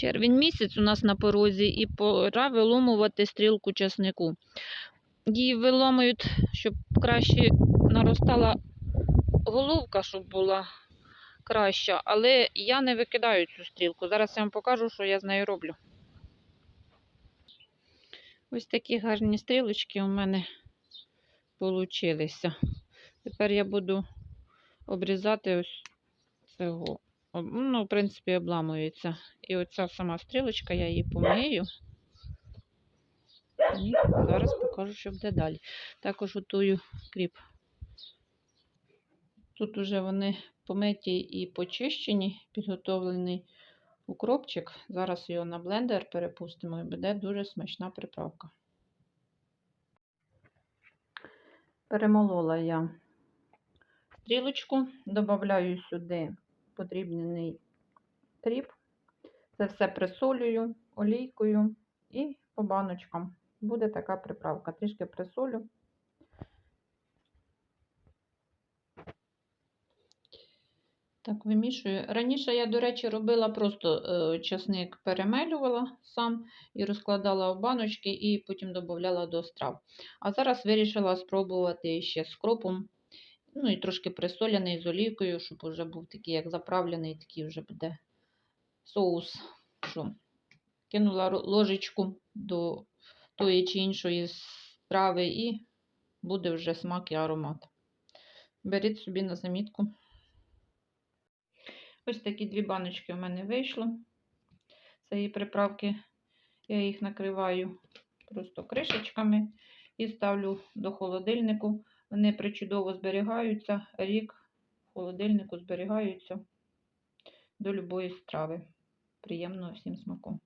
Червень місяць у нас на порозі і пора виломувати стрілку часнику. Її виломують, щоб краще наростала головка, щоб була краща, але я не викидаю цю стрілку. Зараз я вам покажу, що я з нею роблю. Ось такі гарні стрілочки у мене получилися. Тепер я буду обрізати ось цього. Ну, в принципі, обламується. І оця сама стрілочка, я її помию. І зараз покажу, що буде далі. Також готую кріп. Тут уже вони помиті і почищені, підготовлений укропчик. Зараз його на блендер перепустимо і буде дуже смачна приправка. Перемолола я стрілочку, додаю сюди подрібнений кріп. Це все присолюю олійкою і по баночкам. Буде така приправка. Трішки присолю. Так, вимішую. Раніше я, до речі, робила просто е, часник перемелювала сам і розкладала в баночки, і потім додавала до страв. А зараз вирішила спробувати ще з кропом, ну і трошки присоляний з олійкою, щоб вже був такий, як заправлений, такий вже буде соус. Що? Кинула ложечку до тої чи іншої страви, і буде вже смак і аромат. Беріть собі на замітку. Ось такі дві баночки у мене вийшло. Цієї приправки. Я їх накриваю просто кришечками і ставлю до холодильнику. Вони причудово зберігаються. Рік в холодильнику зберігаються до любої страви. Приємного всім смаку.